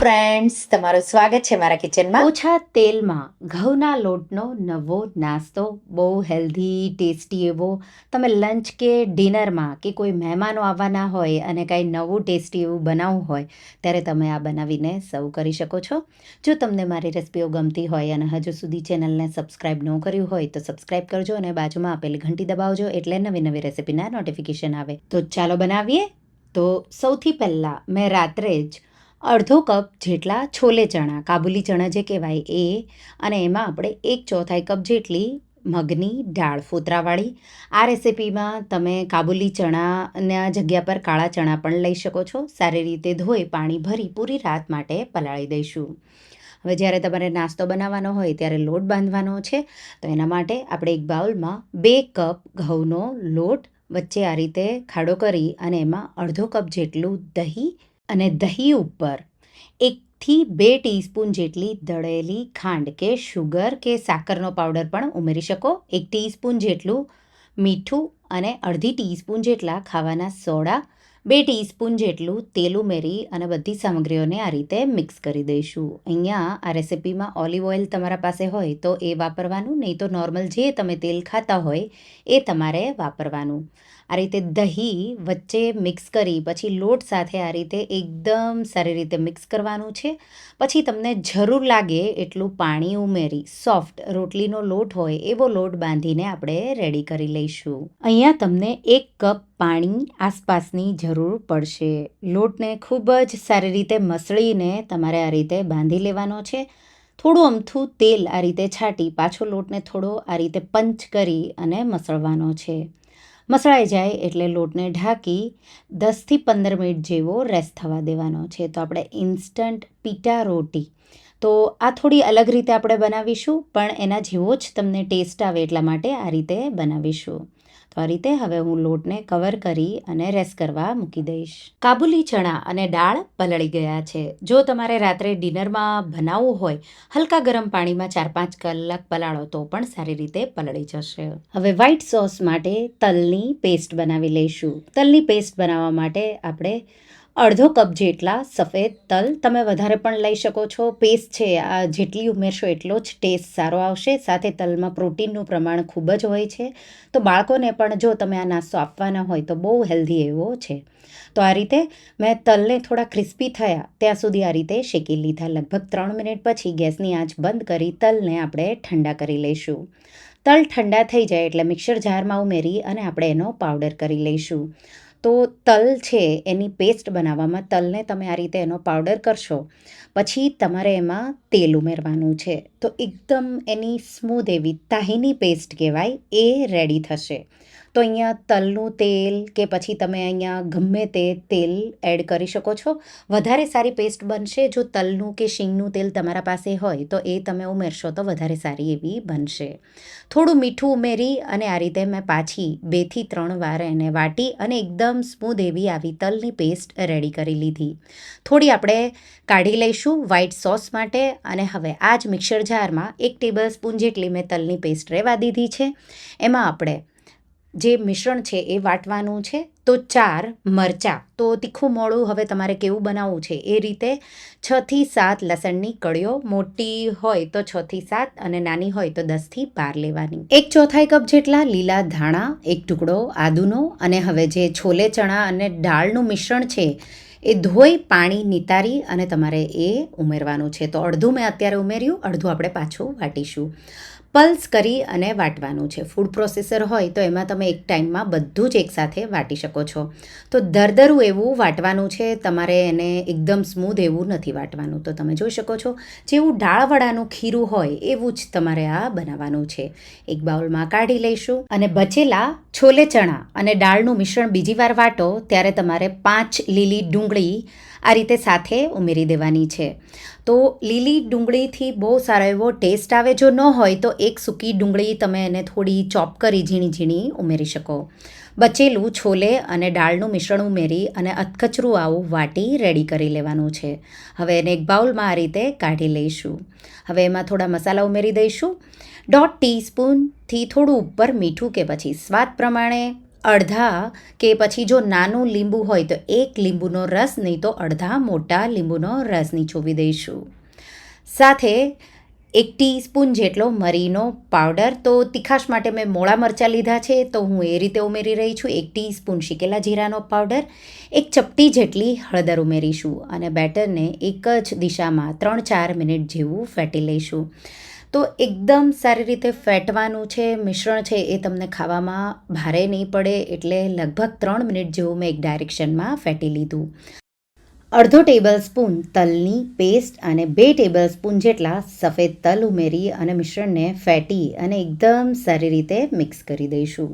Friends તમારું સ્વાગત છે મારા કિચનમાં ઓછા તેલમાં ઘઉંના લોટનો નવો નાસ્તો બહુ હેલ્ધી ટેસ્ટી એવો. તમે લંચ કે ડિનરમાં કે કોઈ મહેમાનો આવવાના હોય અને કાંઈ નવું ટેસ્ટી એવું બનાવવું હોય, ત્યારે તમે આ બનાવીને સર્વ કરી શકો છો. જો તમને મારી રેસિપીઓ ગમતી હોય અને હજુ સુધી ચેનલને સબસ્ક્રાઈબ ન કર્યું હોય, તો સબસ્ક્રાઈબ કરજો અને બાજુમાં આપેલી ઘંટી દબાવજો એટલે નવી નવી રેસિપીના નોટિફિકેશન આવે. તો ચાલો બનાવીએ. તો સૌથી પહેલાં મેં રાત્રે જ અડધો કપ જેટલા છોલે ચણા, કાબુલી ચણા જે કહેવાય એ, અને એમાં આપણે એક ચોથાઈ કપ જેટલી મગની દાળ ફોતરાવાળી. આ રેસિપીમાં તમે કાબુલી ચણાના જગ્યા પર કાળા ચણા પણ લઈ શકો છો. સારી રીતે ધોઈ પાણી ભરી પૂરી રાત માટે પલાળી દઈશું. હવે જ્યારે તમારે નાસ્તો બનાવવાનો હોય, ત્યારે લોટ બાંધવાનો છે. તો એના માટે આપણે એક બાઉલમાં બે કપ ઘઉંનો લોટ વચ્ચે આ રીતે ખાડો કરી અને એમાં અડધો કપ જેટલું દહીં અને દહીં ઉપર એકથી બે ટીસ્પૂન જેટલી દળેલી ખાંડ કે શુગર કે સાકરનો પાવડર પણ ઉમેરી શકો. એક ટીસ્પૂન જેટલું મીઠું અને અડધી ટીસ્પૂન જેટલા ખાવાના સોડા, બે ટીસ્પૂન જેટલું તેલ ઉમેરી અને બધી સામગ્રીઓને આ રીતે મિક્સ કરી દઈશું. અહીંયા આ રેસિપીમાં ઓલિવ ઓઇલ તમારા પાસે હોય તો એ વાપરવાનું, નહીં તો નોર્મલ જે તમે તેલ ખાતા હોય એ તમારે વાપરવાનું. આ રીતે દહીં વચ્ચે મિક્સ કરી, પછી લોટ સાથે આ રીતે એકદમ સારી રીતે મિક્સ કરવાનું છે. પછી તમને જરૂર લાગે એટલું પાણી ઉમેરી સોફ્ટ રોટલીનો લોટ હોય એવો લોટ બાંધીને આપણે રેડી કરી લઈશું. અહીંયા તમને એક કપ પાણી આસપાસની જરૂર પડશે. લોટને ખૂબ જ સારી રીતે મસળીને તમારે આ રીતે બાંધી લેવાનો છે. થોડું અમથું તેલ આ રીતે છાંટી, પાછો લોટને થોડો આ રીતે પંચ કરી અને મસળવાનો છે. મસળાઈ જાય એટલે લોટને ઢાંકી દસથી પંદર મિનિટ જેવો રેસ્ટ થવા દેવાનો છે. તો આપણે ઇન્સ્ટન્ટ પીટા રોટી તો આ થોડી અલગ રીતે આપણે બનાવીશું, પણ એના જેવો જ તમને ટેસ્ટ આવે એટલા માટે આ રીતે બનાવીશું. તો આ રીતે હવે હું લોટને કવર કરી અને રેસ્ટ કરવા મૂકી દઈશ. કાબુલી ચણા અને દાળ પલળી ગયા છે. જો તમારે રાત્રે ડિનરમાં બનાવવું હોય, હલકા ગરમ પાણીમાં ચાર પાંચ કલાક પલાળો તો પણ સારી રીતે પલળી જશે. હવે વ્હાઈટ સોસ માટે તલની પેસ્ટ બનાવી લઈશું. તલની પેસ્ટ બનાવવા માટે આપણે અડધો કપ જેટલા સફેદ તલ તમે વધારે પણ લઈ શકો છો. પેસ્ટ છે આ જેટલી ઉમેરશો એટલો જ ટેસ્ટ સારો આવશે. સાથે તલમાં પ્રોટીનનું પ્રમાણ ખૂબ જ હોય છે. તો બાળકોને પણ જો તમે આ નાસ્તો આપવાના હોય તો બહુ હેલ્ધી એવો છે. તો આ રીતે મેં તલને થોડા ક્રિસ્પી થયા. ત્યાં સુધી આ રીતે શેકી લીધા. લગભગ ત્રણ મિનિટ પછી ગેસની આંચ બંધ કરી તલને આપણે ઠંડા કરી લઈશું. તલ ઠંડા થઈ જાય એટલે મિક્સર જારમાં ઉમેરી અને આપણે એનો પાવડર કરી લઈશું. તો તલ છે એની પેસ્ટ બનાવવામાં, તલને તમે આ રીતે એનો પાવડર કરશો, પછી તમારે એમાં તેલ ઉમેરવાનું છે. તો એકદમ એની સ્મૂધ એવી તાહીની પેસ્ટ કહેવાય, એ રેડી થશે. તો અહીંયા તલનું તેલ કે પછી તમે અહીંયા ગમે તે તેલ એડ કરી શકો છો. વધારે સારી પેસ્ટ બનશે જો તલનું કે શીંગનું તેલ તમારા પાસે હોય તો એ તમે ઉમેરશો તો વધારે સારી એવી બનશે. થોડું મીઠું ઉમેરી અને આ રીતે મેં પાછી બેથી ત્રણ વાર એને વાટી અને એકદમ સ્મૂધ એવી આવી તલની પેસ્ટ રેડી કરી લીધી. થોડી આપણે કાઢી લઈશું વ્હાઈટ સોસ માટે અને હવે આ જ મિક્સર જારમાં એક ટેબલ સ્પૂન જેટલી મેં તલની પેસ્ટ રહેવા દીધી છે. એમાં આપણે જે મિશ્રણ છે એ વાટવાનું છે, તો ચાર મરચાં. તો તીખું મોળું હવે તમારે કેવું બનાવવું છે? એ રીતે છથી સાત લસણની કળીઓ, મોટી હોય તો છથી સાત અને નાની હોય તો દસથી બાર લેવાની. એક ચોથાઈ કપ જેટલા લીલા ધાણા, એક ટુકડો આદુનો અને હવે જે છોલે ચણા અને દાળનું મિશ્રણ છે એ ધોઈ, પાણી નિતારી અને તમારે એ ઉમેરવાનું છે. તો અડધું મેં અત્યારે ઉમેર્યું, અડધું આપણે પાછું વાટીશું. પલ્સ કરી અને વાટવાનું છે. ફૂડ પ્રોસેસર હોય તો એમાં તમે એક ટાઈમમાં બધું જ એકસાથે વાટી શકો છો. તો દરદરું એવું વાટવાનું છે, તમારે એને એકદમ સ્મૂધ એવું નથી વાટવાનું. તો તમે જોઈ શકો છો, જેવું ડાળવડાનું ખીરું હોય એવું જ તમારે આ બનાવવાનું છે. એક બાઉલમાં કાઢી લઈશું અને બચેલા છોલે ચણા અને દાળનું મિશ્રણ બીજી વાર વાટો, ત્યારે તમારે પાંચ લીલી ડુંગળી આ રીતે સાથે ઉમેરી દેવાની છે. તો લીલી ડુંગળીથી બહુ સારો એવો ટેસ્ટ આવે જો ન હોય તો એક સૂકી ડુંગળી તમે એને થોડી ચોપ કરી ઝીણી ઝીણી ઉમેરી શકો. બચેલું છોલે અને દાળનું મિશ્રણ ઉમેરી અને અધકચરું આવું વાટી રેડી કરી લેવાનું છે. હવે એને એક બાઉલમાં આ રીતે કાઢી લઈશું. હવે એમાં થોડા મસાલા ઉમેરી દઈશું. દોઢ ટીસ્પૂનથી થોડું ઉપર મીઠું કે પછી સ્વાદ પ્રમાણે અડધા કે પછી જો નાનું લીંબુ હોય તો એક લીંબુનો રસ, નહીં તો અડધા મોટા લીંબુનો રસ નીચોવી દઈશું. સાથે એક ટીસ્પૂન જેટલો મરીનો પાવડર. તો તીખાશ માટે મેં મોળા મરચાં લીધા છે, તો હું એ રીતે ઉમેરી રહી છું. એક ટીસ્પૂન શીકેલા જીરાનો પાવડર, એક ચપટી જેટલી હળદર ઉમેરીશું અને બેટરને એક જ દિશામાં ત્રણ ચાર મિનિટ જેવું ફેટી લઈશું. તો એકદમ સારી રીતે ફેટવાનું છે, મિશ્રણ છે એ તમને ખાવામાં ભારે નહીં પડે એટલે લગભગ ત્રણ મિનિટ જેવું મેં એક ડાયરેક્શનમાં ફેટી લીધું. અડધો ટેબલ સ્પૂન તલની પેસ્ટ અને બે ટેબલ સ્પૂન જેટલા સફેદ તલ ઉમેરી અને મિશ્રણને ફેટી અને એકદમ સારી રીતે મિક્સ કરી દઈશું.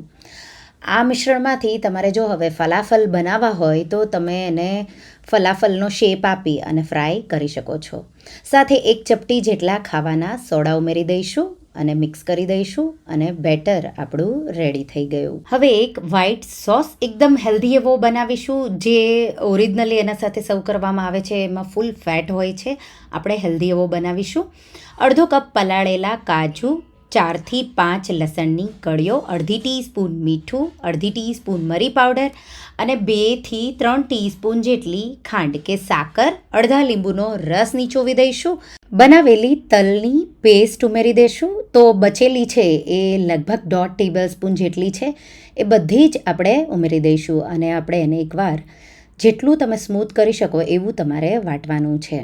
આ મિશ્રણમાંથી તમારે જો હવે ફલાફલ બનાવવા હોય તો તમે એને ફલાફલનો શેપ આપી અને ફ્રાય કરી શકો છો. સાથે એક ચપટી જેટલા ખાવાના સોડા ઉમેરી દઈશું અને મિક્સ કરી દઈશું અને બેટર આપણું રેડી થઈ ગયું. હવે એક વ્હાઈટ સોસ એકદમ હેલ્ધી એવો બનાવીશું જે ઓરિજિનલી એના સાથે સર્વ કરવામાં આવે છે. એમાં ફૂલ ફેટ હોય છે. આપણે હેલ્ધી એવો બનાવીશું. અડધો કપ પલાળેલા કાજુ ચારથી પાંચ લસણની કળીઓ, અડધી ટીસ્પૂન મીઠું, અડધી ટીસ્પૂન મરી પાવડર અને બેથી ત્રણ ટીસ્પૂન જેટલી ખાંડ કે સાકર. અડધા લીંબુનો રસ નીચોવી દઈશું. બનાવેલી તલની પેસ્ટ ઉમેરી દઈશું તો બચેલી છે એ લગભગ દોઢ ટેબલ સ્પૂન જેટલી છે. એ બધી જ આપણે ઉમેરી દઈશું અને આપણે એને એકવાર જેટલું તમે સ્મૂથ કરી શકો એવું તમારે વાટવાનું છે.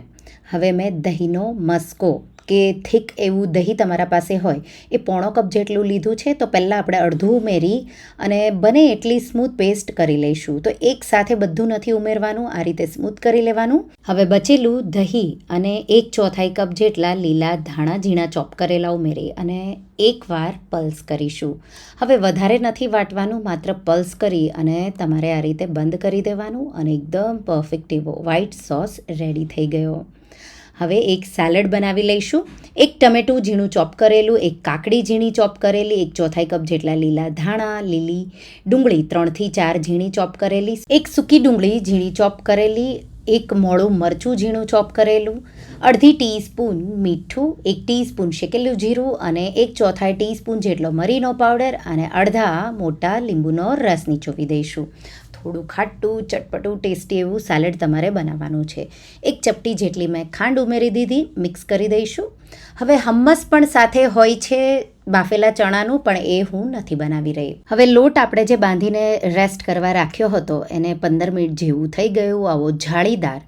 હવે મેં દહીંનો મસ્કો કે થીક એવું દહીં તમારા પાસે હોય, એ પોણો કપ જેટલું લીધું છે, તો પહેલાં આપણે અડધું ઉમેરી અને બને એટલી સ્મૂથ પેસ્ટ કરી લઈશું. તો એક સાથે બધું નથી ઉમેરવાનું, આ રીતે સ્મૂથ કરી લેવાનું. હવે બચેલું દહીં અને એક ચોથાઈ કપ જેટલા લીલા ધાણા ઝીણા ચોપ કરેલા ઉમેરી અને એકવાર પલ્સ કરીશું. હવે વધારે નથી વાટવાનું, માત્ર પલ્સ કરી અને તમારે આ રીતે બંધ કરી દેવાનું અને એકદમ પરફેક્ટ એવો વ્હાઈટ સોસ રેડી થઈ ગયો. હવે એક સેલડ બનાવી લઈશું. એક ટમેટું ઝીણું ચોપ કરેલું, એક કાકડી ઝીણી ચોપ કરેલી, એક ચોથાઈ કપ જેટલા લીલા ધાણા, લીલી ડુંગળી ત્રણથી ચાર ઝીણી ચોપ કરેલી, એક સૂકી ડુંગળી ઝીણી ચોપ કરેલી, એક મોડું મરચું ઝીણું ચોપ કરેલું, અડધી ટીસ્પૂન મીઠું, એક ટીસ્પૂન શેકેલું જીરું અને એક ચોથાઈ ટીસ્પૂન જેટલો મરીનો પાવડર અને અડધા મોટા લીંબુનો રસ નીચોવી દઈશું. થોડું ખાટું, ચટપટું, ટેસ્ટી એવું સેલેડ તમારે બનાવવાનું છે. એક ચપટી જેટલી મેં ખાંડ ઉમેરી દીધી મિક્સ કરી દઈશું. હવે હમ્મસ પણ સાથે હોય છે બાફેલા ચણાનું, પણ એ હું નથી બનાવી રહી. હવે લોટ આપણે જે બાંધીને રેસ્ટ કરવા રાખ્યો હતો, એને પંદર મિનિટ જેવું થઈ ગયું, આવો જાળીદાર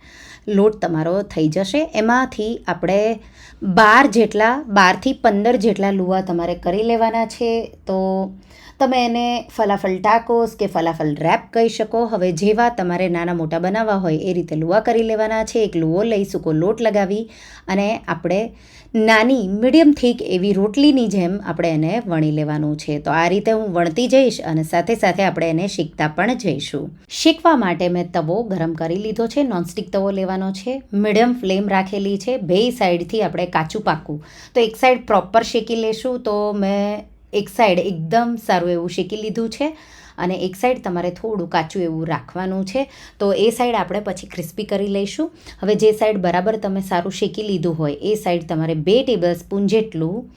લોટ તમારો થઈ જશે. એમાંથી આપણે બાર જેટલા બારથી પંદર જેટલા લુવા તમારે કરી લેવાના છે. તો તમે એને ફલાફલ ટાકોસ કે ફલાફલ રેપ કહી શકો. હવે જેવા તમારે નાના મોટા બનાવવા હોય એ રીતે લુવા કરી લેવાના છે. એક લુવો લઈ સૂકો લોટ લગાવી અને આપણે નાની મીડિયમ થીક એવી રોટલીની જેમ આપણે એને વણી લેવાનું છે. તો આ રીતે હું વણતી જઈશ અને સાથે સાથે આપણે એને શીખતા પણ જઈશું. શીખવા માટે મેં તવો ગરમ કરી લીધો છે. નોનસ્ટિક તવો લેવાનો છે. મીડિયમ ફ્લેમ રાખેલી છે. બે સાઈડથી આપણે કાચું પાકું. તો એક સાઈડ પ્રોપર શેકી લેશું. તો મેં એક સાઈડ એકદમ સારું એવું શેકી લીધું છે અને એક સાઈડ તમારે થોડું કાચું એવું રાખવાનું છે. તો એ સાઈડ આપણે પછી ક્રિસ્પી કરી લઈશું. હવે જે સાઈડ બરાબર તમે સારું શેકી લીધું હોય, એ સાઈડ તમારે બે ટેબલ સ્પૂન જેટલું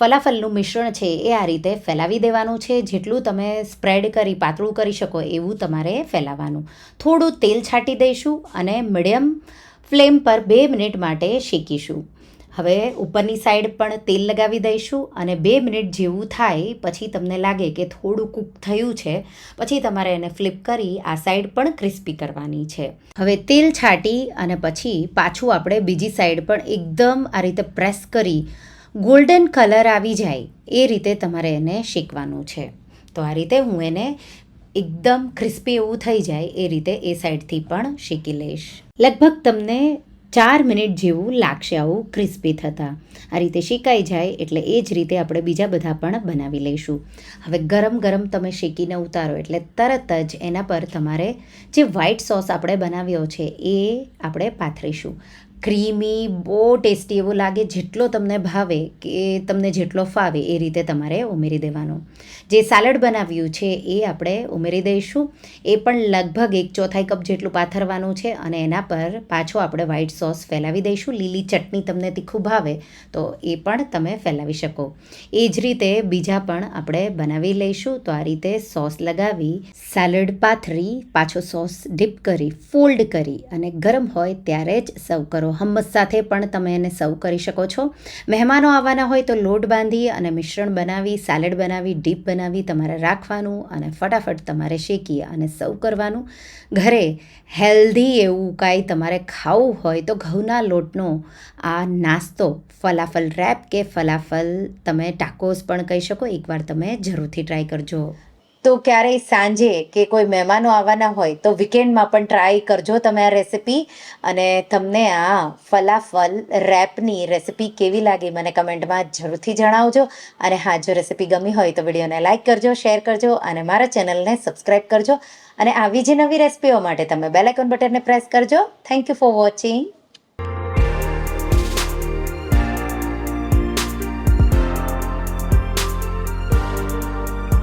ફલાફલનું મિશ્રણ છે એ આ રીતે ફેલાવી દેવાનું છે. જેટલું તમે સ્પ્રેડ કરી, પાતળું કરી શકો એવું તમારે ફેલાવવાનું થોડું તેલ છાંટી દઈશું અને મીડિયમ ફ્લેમ પર બે મિનિટ માટે શેકીશું. હવે ઉપરની સાઈડ પણ તેલ લગાવી દઈશું અને બે મિનિટ જેવું થાય પછી તમને લાગે કે થોડું કૂક થયું છે, પછી તમારે એને ફ્લિપ કરી આ સાઈડ પણ ક્રિસ્પી કરવાની છે. હવે તેલ છાંટી અને પછી પાછું આપણે બીજી સાઈડ પણ એકદમ આ રીતે પ્રેસ કરી ગોલ્ડન કલર આવી જાય એ રીતે તમારે એને શેકવાનું છે. તો આ રીતે હું એને એકદમ ક્રિસ્પી એવું થઈ જાય એ રીતે એ સાઈડથી પણ શેકી લઈશ. લગભગ તમને ચાર મિનિટ જેવું લાગશે આવું ક્રિસ્પી થતાં. આ રીતે શેકાઈ જાય એટલે એ જ રીતે આપણે બીજા બધા પણ બનાવી લઈશું. હવે ગરમ ગરમ તમે શેકીને ઉતારો એટલે તરત જ એના પર તમારે જે વ્હાઈટ સોસ આપણે બનાવ્યો છે એ આપણે પાથરીશું. ક્રીમી, બહુ ટેસ્ટી એવું લાગે જેટલો તમને ભાવે કે તમને જેટલો ફાવે એ રીતે તમારે ઉમેરી દેવાનો. જે સાલડ બનાવ્યું છે એ આપણે ઉમેરી દઈશું. એ પણ લગભગ એક ચોથાઈ કપ જેટલું પાથરવાનું છે અને એના પર પાછો આપણે વ્હાઈટ સોસ ફેલાવી દઈશું. લીલી ચટણી તમને તીખું ભાવે તો એ પણ તમે ફેલાવી શકો. એ જ રીતે બીજા પણ આપણે બનાવી લઈશું. તો આ રીતે સોસ લગાવી, સાલડ પાથરી, પાછો સોસ ડીપ કરી ફોલ્ડ કરી અને ગરમ હોય ત્યારે જ સર્વ કરો. હમ્મસ સાથે પણ તમે એને સર્વ કરી શકો છો. મહેમાનો આવવાના હોય તો લોટ બાંધી અને મિશ્રણ બનાવી, સેલેડ બનાવી, ડીપ બનાવી તમારે રાખવાનું અને ફટાફટ તમારે શેકી અને સર્વ કરવાનું. ઘરે હેલ્ધી એવું કાંઈ તમારે ખાવું હોય તો ઘઉંના લોટનો આ નાસ્તો ફલાફલ રેપ કે ફલાફલ તમે ટાકોસ પણ કહી શકો, એકવાર તમે જરૂરથી ટ્રાય કરજો. તો ક્યારેય સાંજે કે કોઈ મહેમાનો આવવાના હોય તો વીકેન્ડમાં પણ ટ્રાય કરજો તમે આ રેસિપી અને તમને આ ફલાફલ રેપની રેસિપી કેવી લાગી મને કમેન્ટમાં જરૂરથી જણાવજો. અને હા, જો રેસિપી ગમી હોય તો વિડીયોને લાઇક કરજો શેર કરજો અને મારા ચેનલને સબસ્ક્રાઈબ કરજો. અને આવી જ નવી રેસિપીઓ માટે તમે બેલાઇકોન બટનને પ્રેસ કરજો. Thank you for watching